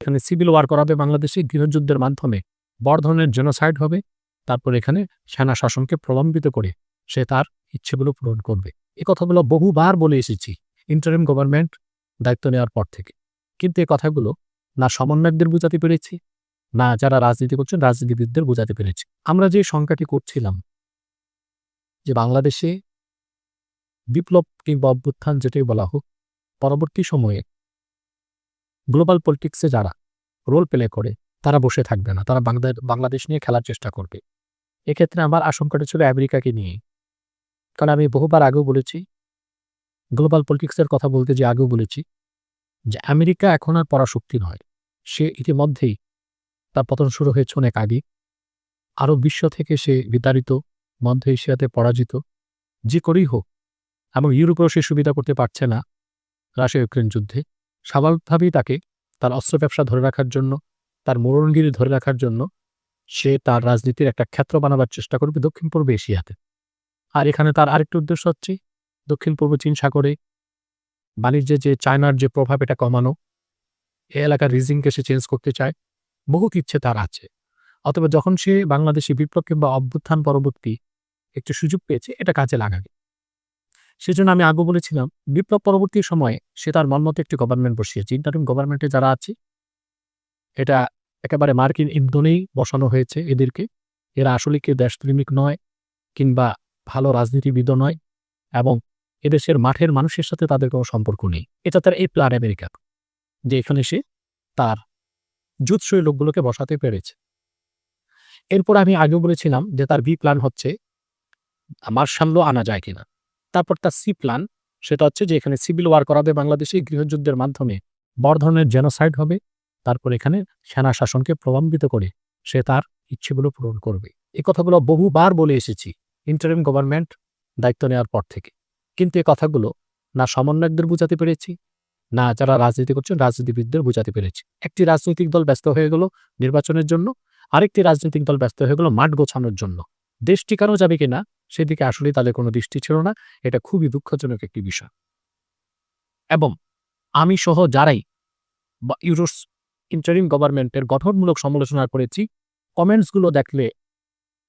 এখানে civil war করাবে বাংলাদেশে গৃহযুদ্ধের মাধ্যমে। বড় ধরনের জেনোসাইড হবে, তারপর এখানে সেনা শাসনকে প্রলম্বিত করে সে তার ইচ্ছেগুলো পূরণ করবে। এ কথাগুলো বহুবার বলে এসেছি ইন্টারিম গভর্নমেন্ট দায়িত্ব নেওয়ার পর থেকে। কিন্তু এ কথাগুলো না সমন্বয়কদের বোঝাতে পেরেছি, না যারা রাজনীতি করছেন রাজনীতিবিদদের বোঝাতে পেরেছি। আমরা যে সংখ্যাটি করছিলাম, যে বাংলাদেশে বিপ্লব কিংবা অভ্যুত্থান যেটাই বলা হোক, পরবর্তী সময়ে গ্লোবাল পলিটিক্সে যারা রোল প্লে করে, তারা বসে থাকবে না। তারা বাংলাদেশ বাংলাদেশ নিয়ে খেলার চেষ্টা করবে। এক্ষেত্রে আমার আশঙ্কাটা ছিল আমেরিকাকে নিয়ে। কারণ আমি বহুবার আগেও বলেছি, গ্লোবাল পলিটিক্সের কথা বলতে যে আগেও বলেছি, যে আমেরিকা এখন আর পরাশক্তি নয়। সে ইতিমধ্যেই তার পতন শুরু হয়েছে অনেক আগে। আরও বিশ্ব থেকে সে বিতাড়িত, মধ্য এশিয়াতে পরাজিত, যে করেই হোক, এবং ইউরোপেও সে সুবিধা করতে পারছে না রাশিয়া ইউক্রেন যুদ্ধে। স্বাভাবিকভাবেই তাকে তার অস্ত্র ব্যবসা ধরে রাখার জন্য, তার মোড়নগিরি ধরে রাখার জন্য সে তার রাজনীতির একটা ক্ষেত্র বানাবার চেষ্টা করবে দক্ষিণ পূর্ব এশিয়াতে। আর এখানে তার আরেকটি উদ্দেশ্য হচ্ছে, দক্ষিণ পূর্ব চীন সাগরে বাণিজ্যে যে চায়নার যে প্রভাব এটা কমানো, এ এলাকার রিজিংকে সে চেঞ্জ করতে চায় বহুত ইচ্ছে তার আছে। অথবা যখন সে বাংলাদেশি বিপ্লব কিংবা অভ্যুত্থান পরবর্তী একটু সুযোগ পেয়েছে, এটা কাজে লাগাবে। সেজন্য আমি আগে বলেছিলাম, বিপ্লব পরবর্তী সময়ে সে তার মনমতো একটি গভর্নমেন্ট বসিয়েছে ইন্টারিম গভর্নমেন্টে যারা আছে, এটা একেবারে মার্কিন ইন্ধনেই বসানো হয়েছে এদেরকে। এরা আসলে কেউ দেশপ্রেমিক নয় কিংবা ভালো রাজনীতিবিদও নয় এবং এদেশের মাঠের মানুষের সাথে তাদের কোনো সম্পর্ক নেই। এটা তার এই প্ল্যান আমেরিকা যে এখানে সে তার জুৎসই লোকগুলোকে বসাতে পেরেছে। এরপর আমি আগেও বলেছিলাম যে তার বি প্ল্যান হচ্ছে মার্শাল্লো আনা যায় কিনা। তারপর তার সি প্ল্যান, সেটা হচ্ছে যে এখানে সিভিল ওয়ার করাবে বাংলাদেশে গৃহযুদ্ধের মাধ্যমে। বড় ধরনের জেনোসাইড হবে, তারপর এখানে সেনা শাসনকে প্রলম্বিত করে সে তার ইচ্ছেগুলো পূরণ করবে। এই কথাগুলো বহুবার বলে এসেছি ইন্টারিম গভর্নমেন্ট দায়িত্ব নেওয়ার পর থেকে। কিন্তু এ কথাগুলো না সমন্বয়কদের বোঝাতে পেরেছি, না যারা রাজনীতি করছেন রাজনীতিবিদদের বোঝাতে পেরেছি। একটি রাজনৈতিক দল ব্যস্ত হয়ে গেল নির্বাচনের জন্য, আরেকটি রাজনৈতিক দল ব্যস্ত হয়ে গেল মাঠ গোছানোর জন্য। দেশ টিকানো যাবে কিনা সেদিকে আসলেই তাদের কোনো দৃষ্টি ছিল না। এটা খুবই দুঃখজনক একটি বিষয়। এবং আমি সহ যারাই বা ইউরোস ইন্টারিম গভর্নমেন্টের গঠনমূলক সমালোচনা করেছি, কমেন্টসগুলো দেখলে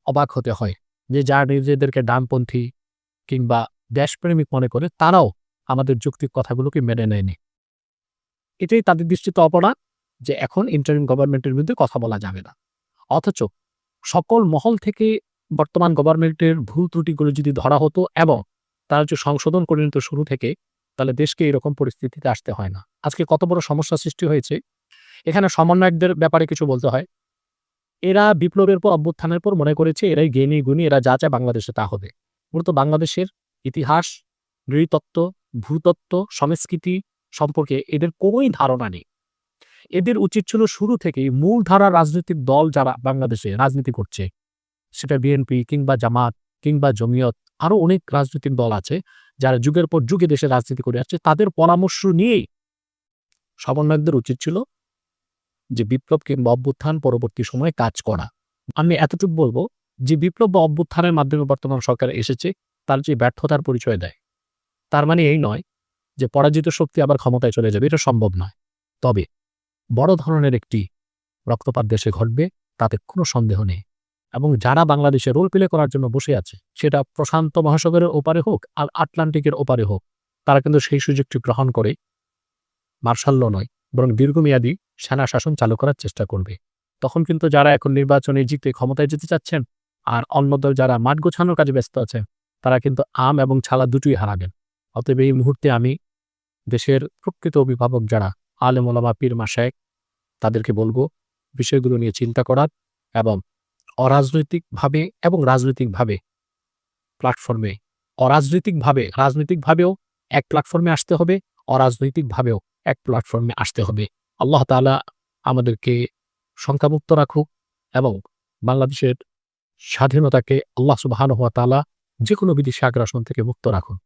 অবাক হতে হয় যে যারা নিজেদেরকে ডানপন্থী কিংবা দেশপ্রেমিক মনে করে, তারাও আমাদের যুক্তিক কথাগুলোকে মেনে নেয়নি। এটাই তাদের দৃষ্টিতে অপরাধ যে এখন ইন্টারিম গভর্নমেন্টের বিরুদ্ধে কথা বলা যাবে না। অথচ সকল মহল থেকে বর্তমান গভর্নমেন্টের ভুল ত্রুটিগুলো যদি ধরা হতো এবং তারা যে সংশোধন করে নিত শুরু থেকে, তাহলে দেশকে এরকম পরিস্থিতিতে আসতে হয় না। আজকে কত বড় সমস্যা সৃষ্টি হয়েছে। এখানে সমন্বয়কদের ব্যাপারে কিছু বলতে হয়। এরা বিপ্লবের পর, অভ্যুত্থানের পর মনে করেছে, এরাই জ্ঞানী, গুণী, এরা যা চায় বাংলাদেশে তা হবে। মূলত বাংলাদেশের ইতিহাস, নৃতত্ত্ব, ভূতত্ত্ব, সংস্কৃতি সম্পর্কে এদের কোনোই ধারণা নেই। এদের উচিত ছিল শুরু থেকেই মূল ধারা রাজনৈতিক দল যারা বাংলাদেশে রাজনীতি করছে সেটা বিএনপি কিংবা জামাত কিংবা জমিয়ত আরও অনেক রাজনৈতিক দল আছে যারা যুগের পর যুগে দেশে রাজনীতি করে আসছে। তাদের পরামর্শ নিয়েই সমন্বয়কদের উচিত ছিল যে বিপ্লব কিংবা অভ্যুত্থান পরবর্তী সময়ে কাজ করা। আমি এতটুকু বলব যে বিপ্লব বা অভ্যুত্থানের মাধ্যমে বর্তমান সরকার এসেছে, তার যে ব্যর্থতার পরিচয় দেয়, তার মানে এই নয় যে পরাজিত শক্তি আবার ক্ষমতায় চলে যাবে, এটা সম্ভব নয়। তবে বড় ধরনের একটি রক্তপাত দেশে ঘটবে, তাতে কোনো সন্দেহ নেই। এবং যারা বাংলাদেশে রোল প্লে করার জন্য বসে আছে, সেটা প্রশান্ত মহাসাগরের ওপারে হোক আর আটলান্টিকের ওপারে হোক, তারা কিন্তু সেই সুযোগটি গ্রহণ করে। মার্শাল্য নয়, বরং দীর্ঘমেয়াদী সেনা শাসন চালু করার চেষ্টা করবে। তখন কিন্তু যারা এখন নির্বাচনে জিতে ক্ষমতায় যেতে চাচ্ছেন আর অন্য দল যারা মাঠ গোছানোর কাজে ব্যস্ত আছেন তারা কিন্তু আম এবং ছালা দুটোই হারাবেন। অতএব এই মুহূর্তে আমি দেশের প্রকৃত অভিভাবক যারা আলেম পীর মাসায়েক তাদেরকে বলব বিষয়গুলো নিয়ে চিন্তা করার এবং অরাজনৈতিকভাবে এবং রাজনৈতিকভাবে প্ল্যাটফর্মে অরাজনৈতিকভাবে, রাজনৈতিকভাবেও এক প্ল্যাটফর্মে আসতে হবে, অরাজনৈতিকভাবেও এক প্ল্যাটফর্মে আসতে হবে। আল্লাহ তাআলা আমাদেরকে সংখ্যামুক্ত রাখুক এবং বাংলাদেশের স্বাধীনতাকে আল্লাহ সুবাহান তালা যে কোনো বিদেশি আগ্রাসন থেকে মুক্ত রাখুন।